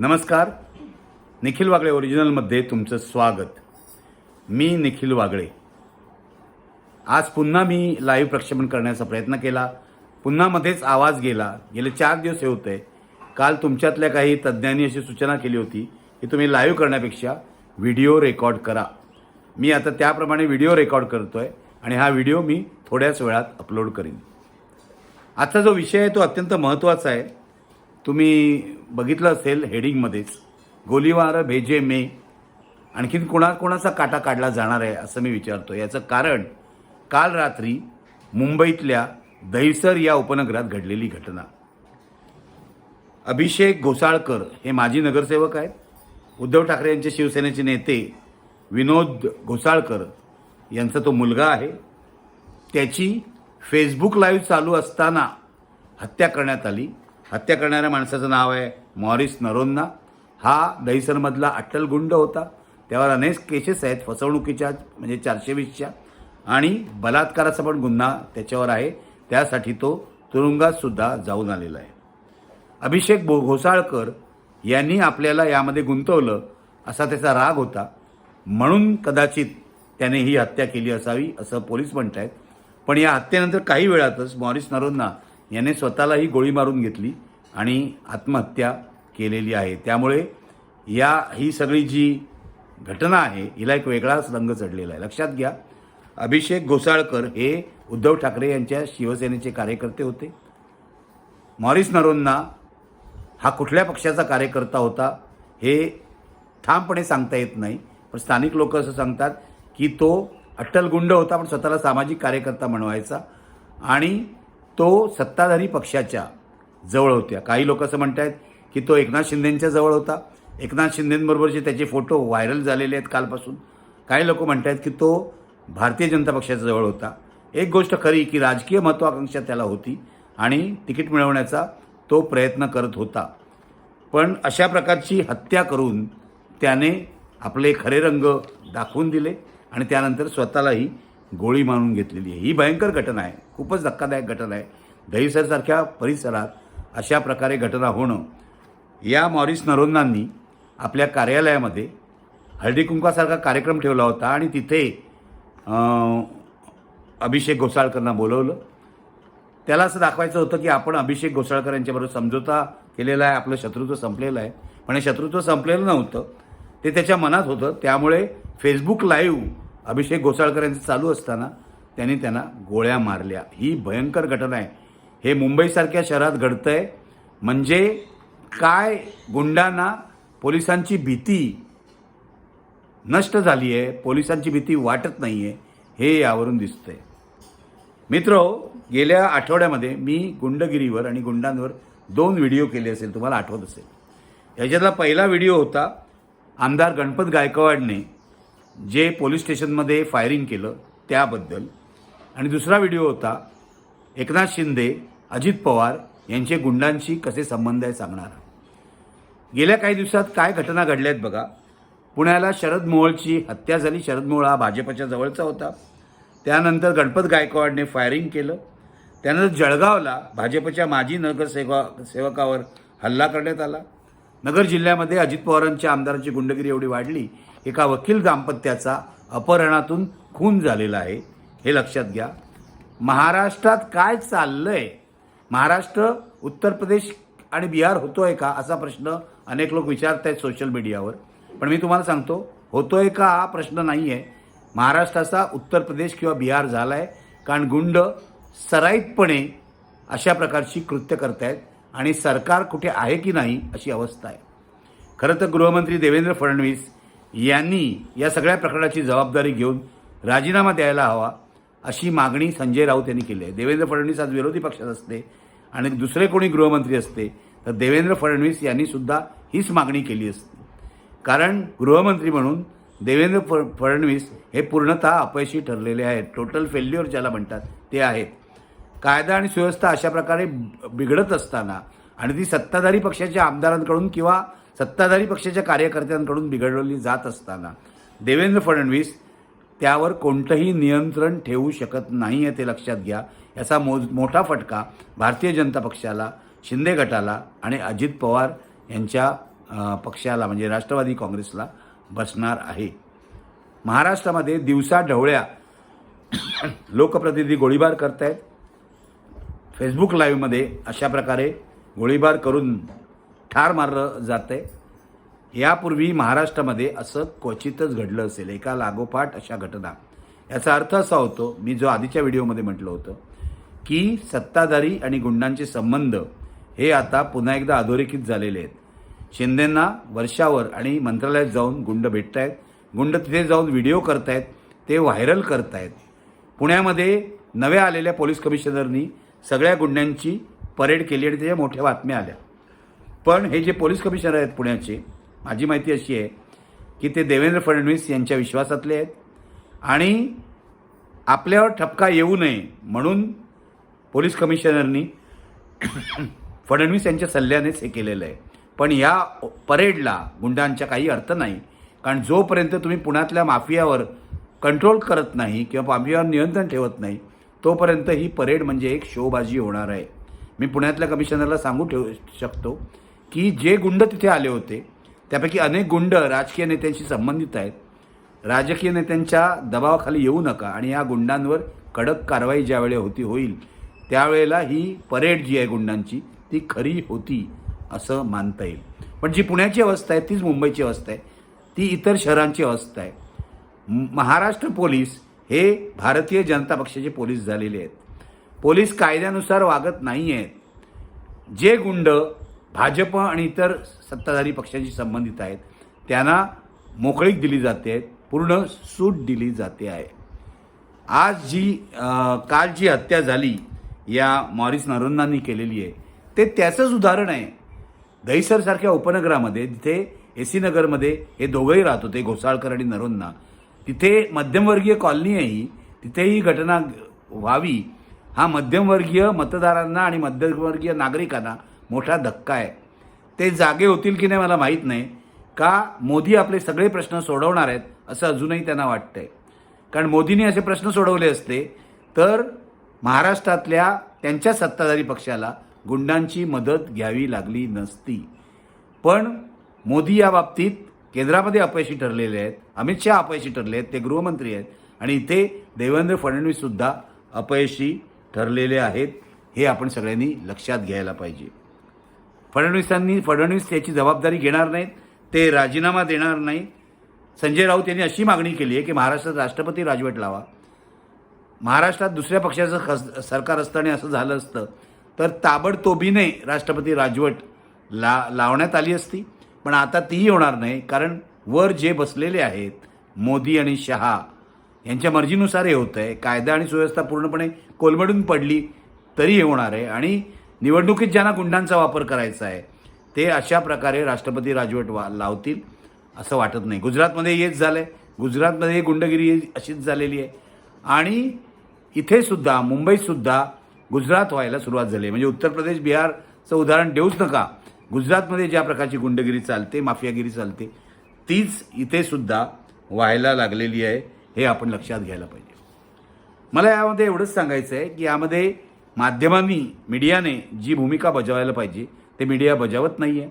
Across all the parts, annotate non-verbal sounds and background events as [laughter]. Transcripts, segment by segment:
नमस्कार. निखिल वागळे ओरिजिनलमध्ये तुमचं स्वागत. मी निखिल वागळे. आज पुन्हा मी लाईव्ह प्रक्षेपण करण्याचा प्रयत्न केला. पुन्हा मध्येच आवाज गेला. गेले चार दिवस हे होते. काल तुमच्यातल्या काही तज्ज्ञांनी अशी सूचना केली होती की तुम्ही लाईव्ह करण्यापेक्षा व्हिडिओ रेकॉर्ड करा. मी आता त्याप्रमाणे व्हिडिओ रेकॉर्ड करतो आहे आणि हा व्हिडिओ मी थोड्याच वेळात अपलोड करीन. आजचा जो विषय आहे तो अत्यंत महत्त्वाचा आहे. तुम्ही बघितलं असेल हेडिंगमध्येच गोलीबार भेजे मे आणखीन कोणा कोणाचा काटा काढला जाणार आहे असं मी विचारतो याचं कारण काल रात्री मुंबईतल्या दहिसर या उपनगरात घडलेली घटना. अभिषेक घोसाळकर हे माजी नगरसेवक आहेत. उद्धव ठाकरे यांचे शिवसेनेचे नेते विनोद घोसाळकर यांचा तो मुलगा आहे. त्याची फेसबुक लाईव्ह चालू असताना हत्या करण्यात आली. हत्या करणाऱ्या माणसाचं नाव आहे मॉरिस नरोन्ना. हा दहिसरमधला अट्टल गुंड होता. त्यावर अनेक केसेस आहेत फसवणुकीच्या म्हणजे चारशे वीसच्या आणि बलात्काराचा पण गुन्हा त्याच्यावर आहे. त्यासाठी तो तुरुंगातसुद्धा जाऊन आलेला आहे. अभिषेक भो घोसाळकर यांनी आपल्याला यामध्ये गुंतवलं असा त्याचा राग होता. म्हणून कदाचित त्याने ही हत्या केली असावी असं पोलीस म्हणत आहेत पण या हत्येनंतर काही वेळातच मॉरिस नरोन्ना याने स्वतःलाही गोळी मारून घेतली. आणि आत्महत्या केलेली आहे. त्यामुळे या ही सगळी जी घटना आहे हिला एक वेगळाच रंग चढलेला आहे. लक्षात घ्या अभिषेक घोसाळकर हे उद्धव ठाकरे यांच्या शिवसेनेचे कार्यकर्ते होते. मॉरिस नरोंना हा कुठल्या पक्षाचा कार्यकर्ता होता हे ठामपणे सांगता येत नाही. पण स्थानिक लोक असं सांगतात की तो अट्टल गुंड होता पण स्वतःला सामाजिक कार्यकर्ता म्हणवायचा. आणि तो सत्ताधारी पक्षाच्या जवळ होत्या. काही लोक असं म्हणत आहेत की तो एकनाथ शिंदेंच्या जवळ होता. एकनाथ शिंदेंबरोबरचे त्याचे फोटो व्हायरल झालेले आहेत कालपासून. काही लोक म्हणत आहेत की तो भारतीय जनता पक्षाच्या जवळ होता. एक गोष्ट खरी की राजकीय महत्त्वाकांक्षा त्याला होती आणि तिकीट मिळवण्याचा तो प्रयत्न करत होता. पण अशा प्रकारची हत्या करून त्याने आपले खरे रंग दाखवून दिले आणि त्यानंतर स्वतःलाही गोळी मारून घेतलेली आहे. ही भयंकर घटना आहे. खूपच धक्कादायक घटना आहे. दहिसरसारख्या परिसरात अशा प्रकारे घटना होणं या मॉरिस नरोन्नांनी आपल्या कार्यालयामध्ये हळदीकुंकासारखा कार्यक्रम ठेवला होता आणि तिथे अभिषेक घोसाळकरांना बोलवलं. त्याला असं दाखवायचं होतं की आपण अभिषेक घोसाळकर यांच्याबरोबर समझोता केलेला आहे आपलं शत्रुत्व संपलेलं आहे. पण हे शत्रुत्व संपलेलं नव्हतं. ते त्याच्या मनात होतं. त्यामुळे फेसबुक लाईव्ह अभिषेक घोसाळकर यांचं चालू असताना त्यांनी त्यांना गोळ्या मारल्या. ही भयंकर घटना आहे. हे मुंबईसारख्या शहरात घडतं आहे म्हणजे काय गुंडांना पोलिसांची भीती नष्ट झाली आहे पोलिसांची भीती वाटत नाही आहे हे यावरून दिसतं आहे मित्र गेल्या आठवड्यामध्ये मी गुंडगिरीवर आणि गुंडांवर दोन व्हिडिओ केले असेल तुम्हाला आठवत असेल. याच्यातला पहिला व्हिडिओ होता आमदार गणपत गायकवाडने जे पोलीस स्टेशनमध्ये फायरिंग केलं त्याबद्दल. आणि दुसरा व्हिडिओ होता एकनाथ शिंदे अजित पवार यांचे गुंडांशी कसे संबंध आहे सांगणार. गेल्या काही दिवसात काय घटना घडल्या आहेत बघा. पुण्याला शरद मोहोळची हत्या झाली. शरद मोहोळ हा भाजपच्या जवळचा होता. त्यानंतर गणपत गायकवाडने फायरिंग केलं. त्यानंतर जळगावला भाजपच्या माजी नगरसेवा सेवकावर हल्ला करण्यात आला. नगर जिल्ह्यामध्ये अजित पवारांच्या आमदारांची गुंडगिरी एवढी वाढली. एका वकील दाम्पत्याचा अपहरणातून खून झालेला आहे. हे लक्षात घ्या. महाराष्ट्रात काय चाललं आहे महाराष्ट्र उत्तर प्रदेश आणि बिहार होतो आहे का असा प्रश्न अनेक लोक विचारत आहेत सोशल मीडियावर पण मी तुम्हाला सांगतो होतोय का हा प्रश्न नाही आहे महाराष्ट्राचा उत्तर प्रदेश किंवा बिहार झाला आहे कारण गुंड सराईतपणे अशा प्रकारची कृत्य करतायत आणि सरकार कुठे आहे की नाही अशी अवस्था आहे. खरं तर गृहमंत्री देवेंद्र फडणवीस यांनी या सगळ्या प्रकरणाची जबाबदारी घेऊन राजीनामा द्यायला हवा अशी मागणी संजय राऊत यांनी केली आहे. देवेंद्र फडणवीस आज विरोधी पक्षात असते आणि दुसरे कोणी गृहमंत्री असते तर देवेंद्र फडणवीस यांनी सुद्धा हीच मागणी केली असते. कारण गृहमंत्री म्हणून देवेंद्र फ फडणवीस हे पूर्णतः अपयशी ठरलेले आहेत. टोटल फेल्युअर ज्याला म्हणतात ते आहेत. कायदा आणि सुव्यवस्था अशा प्रकारे बिघडत असताना आणि ती सत्ताधारी पक्षाच्या आमदारांकडून किंवा सत्ताधारी पक्षाच्या कार्यकर्त्यांकडून बिघडवली जात असताना देवेंद्र फडणवीस त्यावर कोणतंही नियंत्रण ठेवू शकत नाही आहे ते लक्षात घ्या. याचा मो मोठा फटका भारतीय जनता पक्षाला शिंदे गटाला आणि अजित पवार यांच्या पक्षाला म्हणजे राष्ट्रवादी काँग्रेसला बसणार आहे. महाराष्ट्रामध्ये दिवसा ढवळ्या [clears throat] लोकप्रतिनिधी गोळीबार करतायत. फेसबुक लाईव्हमध्ये अशा प्रकारे गोळीबार करून ठार मारलं जात आहे यापूर्वी महाराष्ट्रामध्ये असं क्वचितच घडलं असेल एका लागोपाठ अशा घटना. याचा अर्थ असा होतो मी जो आधीच्या व्हिडिओमध्ये म्हटलं होतं की सत्ताधारी आणि गुंडांचे संबंध हे आता पुन्हा एकदा अधोरेखित झालेले आहेत. शिंदेंना वर्षावर आणि मंत्रालयात जाऊन गुंड भेटतायत गुंड तिथे जाऊन व्हिडिओ करतायत ते व्हायरल करतायत. पुण्यामध्ये नव्या आलेल्या पोलीस कमिशनरनी सगळ्या गुंड्यांची परेड केली आणि त्याच्या मोठ्या बातम्या आल्या. पण हे जे पोलीस कमिशनर आहेत पुण्याचे माझी माहिती अशी आहे की ते देवेंद्र फडणवीस यांच्या विश्वासातले आहेत आणि आपल्यावर ठपका येऊ नये म्हणून पोलीस कमिशनरनी [coughs] फडणवीस यांच्या सल्ल्यानेच हे केलेलं आहे. पण या परेडला गुंडांच्या काही अर्थ नाही. कारण जोपर्यंत तुम्ही पुण्यातल्या माफियावर कंट्रोल करत नाही किंवा माफियावर नियंत्रण ठेवत नाही तोपर्यंत ही परेड म्हणजे एक शोबाजी होणार आहे. मी पुण्यातल्या कमिशनरला सांगू ठेवू शकतो की जे गुंड तिथे आले होते त्यापैकी अनेक गुंड राजकीय नेत्यांशी संबंधित आहेत. राजकीय नेत्यांच्या दबावाखाली येऊ नका आणि या गुंडांवर कडक कारवाई ज्यावेळी होती होईल त्यावेळेला ही परेड जी आहे गुंडांची ती खरी होती असं मानता येईल. पण जी पुण्याची अवस्था आहे तीच मुंबईची अवस्था आहे ती इतर शहरांची अवस्था आहे. महाराष्ट्र पोलीस हे भारतीय जनता पक्षाचे पोलीस झालेले आहेत. पोलीस कायद्यानुसार वागत नाही आहेत जे गुंड भाजप आणि इतर सत्ताधारी पक्षांशी संबंधित आहेत. त्यांना मोकळीक दिली जाते. पूर्ण सूट दिली जाते आहे. आज जी काल जी हत्या झाली या मॉरिस नरोन्नांनी केलेली आहे ते त्याचंच उदाहरण आहे. दहिसरसारख्या उपनगरामध्ये जिथे ए सी नगरमध्ये हे दोघंही राहत होते घोसाळकर आणि नरोन्ना तिथे मध्यमवर्गीय कॉलनी आहे ही. तिथे ही घटना व्हावी. हा मध्यमवर्गीय मतदारांना आणि मध्यमवर्गीय नागरिकांना मोठा धक्का आहे. ते जागे होतील की नाही मला माहीत नाही. का मोदी आपले सगळे प्रश्न सोडवणार आहेत असं अजूनही त्यांना वाटतंय. कारण मोदींनी असे प्रश्न सोडवले असते तर महाराष्ट्रातल्या त्यांच्या सत्ताधारी पक्षाला गुंडांची मदत घ्यावी लागली नसती. पण मोदी या बाबतीत केंद्रामध्ये अपयशी ठरलेले आहेत अमित शहा अपयशी ठरले आहेत ते गृहमंत्री आहेत आणि इथे देवेंद्र फडणवीस सुद्धा अपयशी ठरलेले आहेत हे आपण सगळ्यांनी लक्षात घ्यायला पाहिजे. फडणवीसांनी फडणवीस त्याची जबाबदारी घेणार नाहीत ते राजीनामा देणार नाही संजय राऊत यांनी अशी मागणी केली आहे की महाराष्ट्रात राष्ट्रपती राजवट लावा. महाराष्ट्रात दुसऱ्या पक्षाचं खस सरकार असतं आणि असं झालं असतं तर ताबडतोबीने राष्ट्रपती राजवट ला लावण्यात आली असती. पण आता तीही होणार नाही कारण वर जे बसलेले आहेत मोदी आणि शहा यांच्या मर्जीनुसार हे होतं आहे कायदा आणि सुव्यवस्था पूर्णपणे कोलमडून पडली तरी हे होणार आहे. आणि निवडणुकीत ज्यांना गुंडांचा वापर करायचा आहे ते अशा प्रकारे राष्ट्रपती राजवट वा लावतील असं वाटत नाही. गुजरातमध्ये हेच झालं आहे गुजरातमध्ये गुंडगिरी अशीच झालेली आहे. आणि इथेसुद्धा मुंबईतसुद्धा गुजरात व्हायला सुरुवात झाली आहे. म्हणजे उत्तर प्रदेश बिहारचं उदाहरण देऊच नका. गुजरातमध्ये ज्या प्रकारची गुंडगिरी चालते माफियागिरी चालते तीच इथेसुद्धा व्हायला लागलेली आहे हे आपण लक्षात घ्यायला पाहिजे. मला यामध्ये एवढंच सांगायचं आहे की यामध्ये माध्यमांनी मीडियाने जी भूमिका बजावायला पाहिजे ते मीडिया बजावत नाही आहे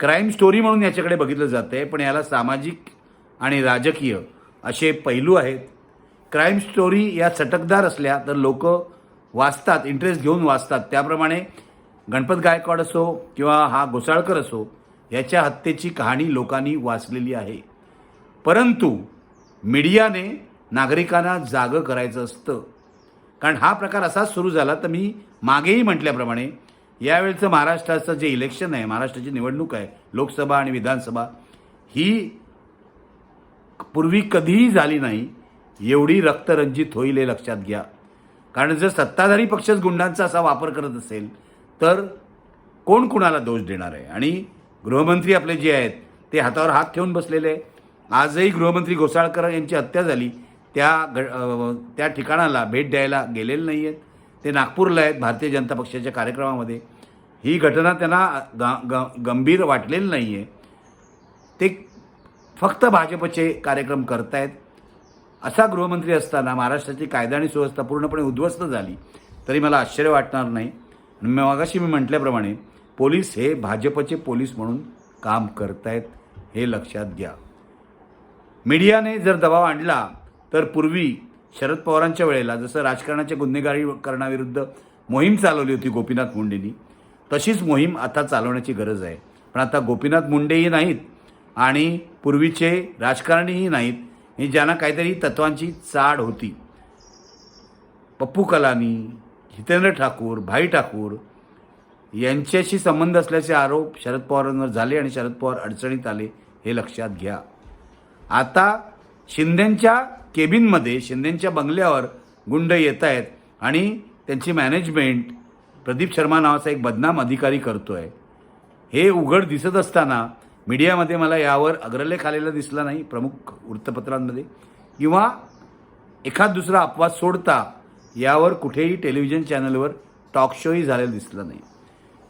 क्राईम स्टोरी म्हणून याच्याकडे बघितलं जातं आहे पण याला सामाजिक आणि राजकीय असे पैलू आहेत. क्राईम स्टोरी या चटकदार असल्या तर लोक वाचतात इंटरेस्ट घेऊन वाचतात. त्याप्रमाणे गणपत गायकवाड असो किंवा हा घोसाळकर असो याच्या हत्येची कहाणी लोकांनी वाचलेली आहे. परंतु मीडियाने नागरिकांना जागं करायचं असतं. कारण हा प्रकार असाच सुरू झाला तर मी मागेही म्हटल्याप्रमाणे यावेळचं महाराष्ट्राचं जे इलेक्शन आहे महाराष्ट्राची निवडणूक आहे लोकसभा आणि विधानसभा ही पूर्वी कधीही झाली नाही एवढी रक्तरंजित होईल हे लक्षात घ्या. कारण जर सत्ताधारी पक्षच गुंडांचा असा वापर करत असेल तर कोण कुणाला दोष देणार आहे? आणि गृहमंत्री आपले जे आहेत ते हातावर हात ठेवून बसलेले आहे. आजही गृहमंत्री घोसाळकर यांची हत्या झाली. त्या ग त्या ठिकाणाला भेट द्यायला गेलेले नाही आहेत ते नागपूरला आहेत भारतीय जनता पक्षाच्या कार्यक्रमामध्ये. ही घटना त्यांना ग ग गंभीर वाटलेली नाही आहे ते फक्त भाजपचे कार्यक्रम करतायत. असा गृहमंत्री असताना महाराष्ट्राची कायदा आणि सुव्यवस्था पूर्णपणे उद्ध्वस्त झाली तरी मला आश्चर्य वाटणार नाही. मगाशी मी म्हटल्याप्रमाणे पोलीस हे भाजपचे पोलीस म्हणून काम करतायत हे लक्षात घ्या. मीडियाने जर दबाव आणला तर पूर्वी शरद पवारांच्या वेळेला जसं राजकारणाच्या गुन्हेगारीकरणाविरुद्ध मोहीम चालवली होती गोपीनाथ मुंडेंनी तशीच मोहीम आता चालवण्याची गरज आहे. पण आता गोपीनाथ मुंडेही नाहीत आणि पूर्वीचे राजकारणीही नाहीत हे ज्यांना काहीतरी तत्वांची चाड होती. पप्पू कलानी हितेंद्र ठाकूर भाई ठाकूर यांच्याशी संबंध असल्याचे आरोप शरद पवारांवर झाले आणि शरद पवार अडचणीत आले हे लक्षात घ्या. आता शिंदेंच्या केबिनमध्ये शिंदेंच्या बंगल्यावर गुंड येत आहेत आणि त्यांची मॅनेजमेंट प्रदीप शर्मा नावाचा एक बदनाम अधिकारी करतो आहे हे उघड दिसत असताना मीडियामध्ये मला यावर अग्रलेख आलेला दिसला नाही प्रमुख वृत्तपत्रांमध्ये. किंवा एखाद दुसरा अपवाद सोडता यावर कुठेही टेलिव्हिजन चॅनलवर टॉक शोही झालेला दिसला नाही.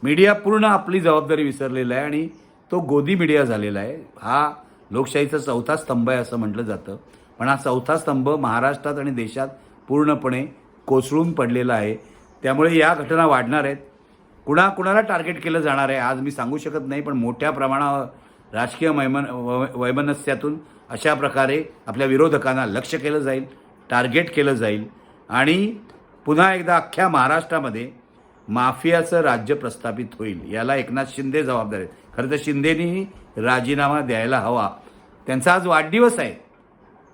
मीडिया पूर्ण आपली जबाबदारी विसरलेला आहे आणि तो गोदी मीडिया झालेला आहे. हा लोकशाहीचा चौथा स्तंभ आहे असं म्हटलं जातं. पण हा चौथा स्तंभ महाराष्ट्रात आणि देशात पूर्णपणे कोसळून पडलेला आहे. त्यामुळे या घटना वाढणार आहेत. कुणा कुणाला टार्गेट केलं जाणार आहे आज मी सांगू शकत नाही पण मोठ्या प्रमाणावर राजकीय वैमन वै- वैमनस्यातून अशा प्रकारे आपल्या विरोधकांना लक्ष केलं जाईल टार्गेट केलं जाईल. आणि पुन्हा एकदा अख्ख्या महाराष्ट्रामध्ये माफियाचं राज्य प्रस्थापित होईल याला एकनाथ शिंदे जबाबदार आहेत. खरं तर शिंदेनी राजीनामा द्यायला हवा. त्यांचा आज वाढदिवस आहे.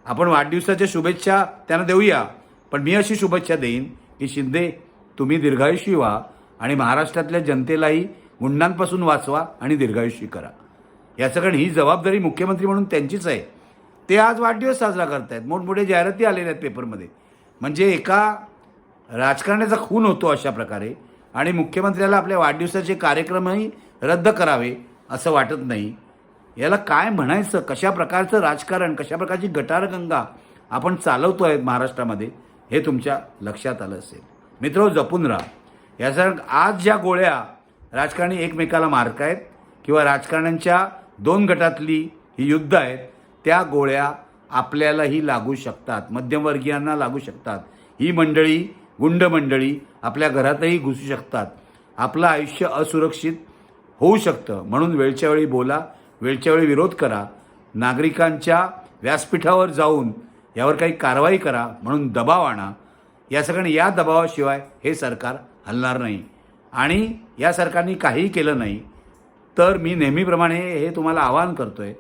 आपण वाढदिवसाच्या शुभेच्छा त्यांना देऊया. पण मी अशी शुभेच्छा देईन की शिंदे तुम्ही दीर्घायुषी व्हा आणि महाराष्ट्रातल्या जनतेलाही गुंडांपासून वाचवा आणि दीर्घायुषी करा. याचं कारण ही जबाबदारी मुख्यमंत्री म्हणून त्यांचीच आहे. ते आज वाढदिवस साजरा करतायत. मोठमोठे जाहिराती आलेल्या आहेत पेपरमध्ये. म्हणजे एका राजकारण्याचा खून होतो अशा प्रकारे आणि मुख्यमंत्र्याला आपल्या वाढदिवसाचे कार्यक्रमही रद्द करावे असं वाटत नाही. याला काय म्हणायचं? कशा प्रकारचं राजकारण कशा प्रकारची गटारगंगा आपण चालवतो आहे महाराष्ट्रामध्ये हे तुमच्या लक्षात आलं असेल. मित्र जपून राहा. यासारख आज ज्या गोळ्या राजकारणी एकमेकाला मारतायत किंवा राजकारण्यांच्या दोन गटातली ही युद्ध आहेत त्या गोळ्या आपल्यालाही लागू शकतात मध्यमवर्गीयांना लागू शकतात. ही मंडळी गुंड मंडळी आपल्या घरातही घुसू शकतात. आपलं आयुष्य असुरक्षित होऊ शकतं. म्हणून वेळच्या वेळी बोला वेळच्या वेळी विरोध करा. नागरिकांच्या व्यासपीठावर जाऊन यावर काही कारवाई करा. म्हणून दबाव आणा. या सगळ्यांनी या दबावाशिवाय हे सरकार हलणार नाही. आणि या सरकारने काहीही केलं नाही तर मी नेहमीप्रमाणे हे तुम्हाला आवाहन करतो आहे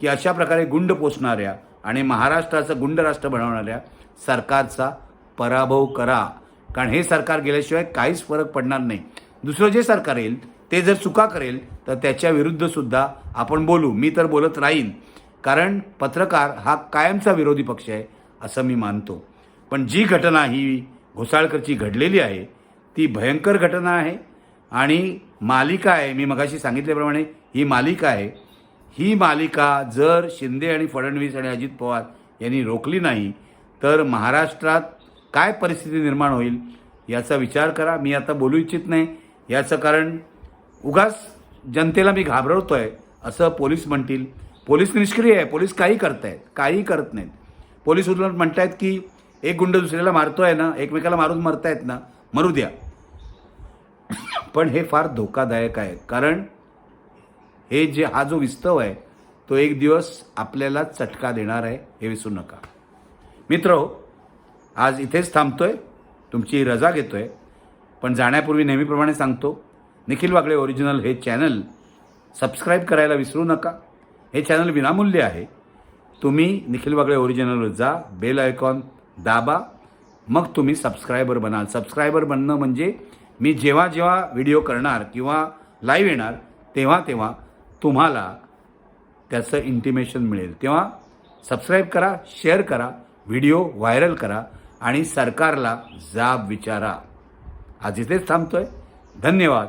की अशा प्रकारे गुंड पोचणाऱ्या आणि महाराष्ट्राचं गुंड राष्ट्र बनवणाऱ्या सरकारचा पराभव करा. कारण हे सरकार गेल्याशिवाय काहीच फरक पडणार नाही. दुसरं जे सरकार येईल ते जर चुका करेल तर त्याच्या विरुद्धसुद्धा आपण बोलू. मी तर बोलत राहीन. कारण पत्रकार हा कायमचा विरोधी पक्ष आहे असं मी मानतो. पण जी घटना ही घोसाळकरची घडलेली आहे ती भयंकर घटना आहे. आणि मालिका आहे मी मगाशी सांगितल्याप्रमाणे ही मालिका आहे. ही मालिका जर शिंदे आणि फडणवीस आणि अजित पवार यांनी रोखली नाही तर महाराष्ट्रात काय परिस्थिती निर्माण होईल याचा विचार करा. मी आता बोलू इच्छित नाही. याचं कारण उगाच जनतेला मी घाबरवतो आहे असं पोलीस म्हणतील. पोलीस निष्क्रिय आहे पोलीस काही करत आहेत काही करत नाहीत. पोलीस उलट आहेत की एक गुंड दुसऱ्याला मारतो आहे ना एकमेकाला मारून मरतायत ना मरू द्या. पण हे फार धोकादायक आहे कारण हे जे हा जो विस्तव आहे तो एक दिवस आपल्याला चटका देणार आहे हे विसरू नका. मित्र हो, आज इथेच थांबतोय तुमची रजा घेतोय पण जाण्यापूर्वी नेहमीप्रमाणे सांगतो निखिल वागळे ओरिजिनल हे चॅनल सबस्क्राईब करायला विसरू नका. हे चॅनल विनामूल्य आहे. तुम्ही निखिल वागळे ओरिजिनलवर जा बेल आयकॉन दाबा मग तुम्ही सबस्क्रायबर बनाल. सबस्क्रायबर बनणं म्हणजे मी जेव्हा जेव्हा व्हिडिओ करणार किंवा लाईव्ह येणार तेव्हा तेव्हा तुम्हाला त्याचं इंटिमेशन मिळेल. तेव्हा सबस्क्राईब करा शेअर करा व्हिडिओ व्हायरल करा आणि सरकारला जाब विचारा. आज इथेच थांबतोय. धन्यवाद.